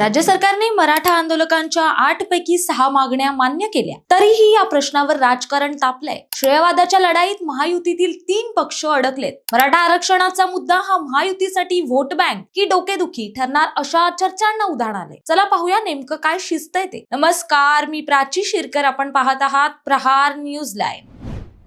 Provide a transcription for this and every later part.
राज्य सरकारने मराठा आंदोलकांच्या आठ पैकी सहा मागण्या मान्य केल्या. तरीही या प्रश्नावर राजकारण तापलंय. श्रेयवादाच्या लढाईत महायुतीतील तीन पक्ष अडकलेत. मराठा आरक्षणाचा मुद्दा हा महायुतीसाठी व्होट बँक की डोकेदुखी ठरणार अशा चर्चांना उधाण आले चला पाहूया नेमकं काय शिस्त ते. नमस्कार मी प्राची शिरकर. आपण पाहत आहात प्रहार न्यूज लाईव्ह.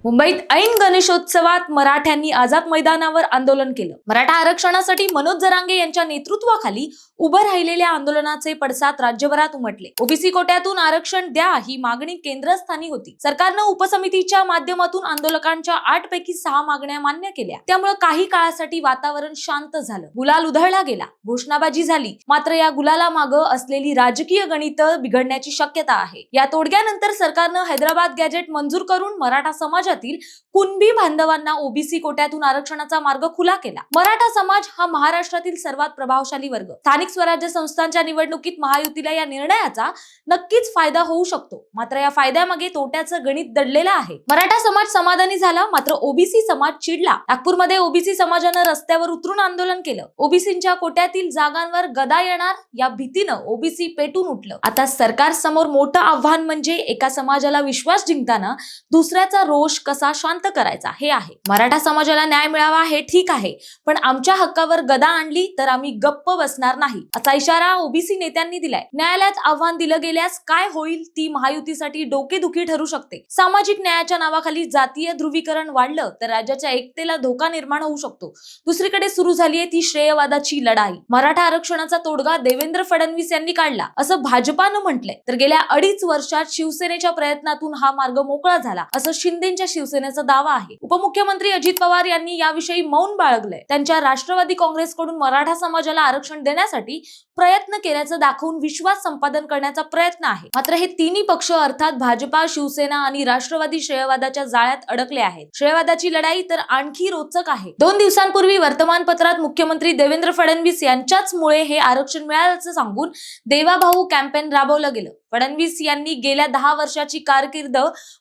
मुंबईत ऐन गणेशोत्सवात मराठ्यांनी आझाद मैदानावर आंदोलन केलं. मराठा आरक्षणासाठी मनोज जरांगे यांच्या नेतृत्वाखाली उभं राहिलेल्या आंदोलनाचे पडसाद राज्यभरात उमटले. ओबीसी कोट्यातून आरक्षण द्या ही मागणी केंद्रस्थानी होती. सरकारनं उपसमितीच्या माध्यमातून आंदोलकांच्या आठ पैकी सहा मागण्या मान्य केल्या. त्यामुळे काही काळासाठी वातावरण शांत झालं. गुलाल उधळला गेला. घोषणाबाजी झाली. मात्र या गुलाला मागं असलेली राजकीय गणित बिघडण्याची शक्यता आहे. या तोडग्यानंतर सरकारनं हैदराबाद गॅजेट मंजूर करून मराठा समाजातील कुणबी बांधवांना ओबीसी कोट्यातून आरक्षणाचा मार्ग खुला केला. मराठा समाज हा महाराष्ट्रातील सर्वात प्रभावशाली वर्ग. स्थानिक स्वराज्य संस्थांच्या निवडणुकीत महायुतीला या निर्णयाचा नक्कीच फायदा होऊ शकतो. मात्र या फायद्यामागे तोट्याचं गणित दडलेलं आहे. मराठा समाज समाधानी झाला मात्र ओबीसी समाज चिडला. नागपूरमध्ये ओबीसी समाजानं रस्त्यावर उतरून आंदोलन केलं. ओबीसींच्या कोट्यातील जागांवर गदा येणार या भीतीनं ओबीसी पेटून उठलं. आता सरकार समोर मोठं आव्हान म्हणजे एका समाजाला विश्वास जिंकताना दुसऱ्याचा रोष कसा शांत करायचा? हे आहे. मराठा समाजाला न्याय मिळावा हे ठीक आहे. पण आमच्या हक्कावर गदा आणली तर आम्ही गप्प बसणार नाही असा इशारा ओबीसी नेत्यांनी दिलाय. न्यायालयात आव्हान दिलं गेल्यास काय होईल ती महायुतीसाठी डोकेदुखी ठरू शकते. सामाजिक न्यायाच्या नावाखाली जातीय ध्रुवीकरण वाढलं तर राज्याच्या एकतेला धोका निर्माण होऊ शकतो. दुसरीकडे सुरू झाली आहे ती श्रेयवादाची लढाई. मराठा आरक्षणाचा तोडगा देवेंद्र फडणवीस यांनी काढला असं भाजपानं म्हटलंय. तर गेल्या अडीच वर्षात शिवसेनेच्या प्रयत्नातून हा मार्ग मोकळा झाला असं शिंदेच्या शिवसेनेचा दावा आहे. उपमुख्यमंत्री अजित पवार यांनी याविषयी मौन बाळगलंय. त्यांच्या राष्ट्रवादी काँग्रेसकडून मराठा समाजाला आरक्षण देण्यासाठी प्रयत्न केल्याचं दाखवून विश्वास संपादन करण्याचा प्रयत्न आहे. मात्र हे तिन्ही पक्ष अर्थात भाजपा शिवसेना आणि राष्ट्रवादी श्रेयवादाच्या जाळ्यात अडकले आहेत. श्रेयवादाची लढाई तर आणखी रोचक आहे. दोन दिवसांपूर्वी वर्तमानपत्रात मुख्यमंत्री देवेंद्र फडणवीस यांच्याच मुळे हे आरक्षण मिळाल्याचं सांगून देवाभाऊ कॅम्पेन राबवलं गेलं. फडणवीस यांनी गेल्या दहा वर्षाची कारकीर्द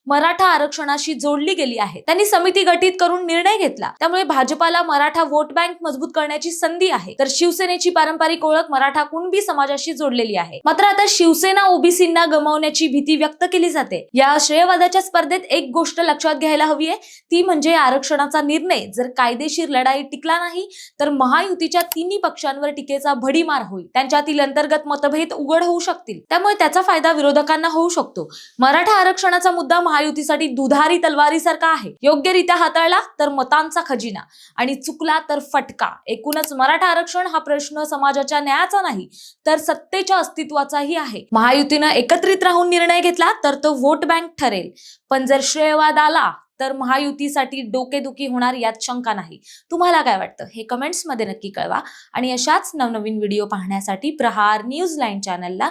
मराठा आरक्षणाशी जोडली गेली आहे. त्यांनी समिती गठीत करून निर्णय घेतला. त्यामुळे भाजपाला मराठा वोट बँक मजबूत करण्याची संधी आहे. तर शिवसेनेची पारंपरिक ओळख मराठा कुणबी समाजाशी जोडलेली आहे. मात्र आता शिवसेना ओबीसींना गमावण्याची भीती व्यक्त केली जाते. या श्रेयवादाच्या स्पर्धेत एक गोष्ट लक्षात घ्यायला हवी आहे. ती म्हणजे आरक्षणाचा निर्णय. जर कायदेशीर लढाई टिकला नाही तर महायुतीच्या तिन्ही पक्षांवर टीकेचा भडीमार होईल. त्यांच्यातील अंतर्गत मतभेद उघड होऊ शकतील. त्यामुळे त्याचा फायदा विरोधकांना होऊ शकतो. मराठा आरक्षणाचा मुद्दा महायुतीसाठी दुधारी तलवारीसारखा आहे. योग्यरित्या हाताळला तर मतांचा खजिना आणि चुकला तर फटका. एकूणच मराठा आरक्षण हा प्रश्न समाजाच्या न्यायाचा नाही तर सत्तेच्या अस्तित्वाचाही आहे. महायुतीनं एकत्रित राहून निर्णय घेतला तर तो वोट बँक ठरेल. पण जर श्रेयवाद आला तर महायुतीसाठी डोकेदुखी होणार यात शंका नाही. तुम्हाला काय वाटतं? हे कमेंट्समध्ये नक्की कळवा. आणि अशाच नवनवीन व्हिडिओ पाहण्यासाठी प्रहार न्यूज लाईन चॅनलला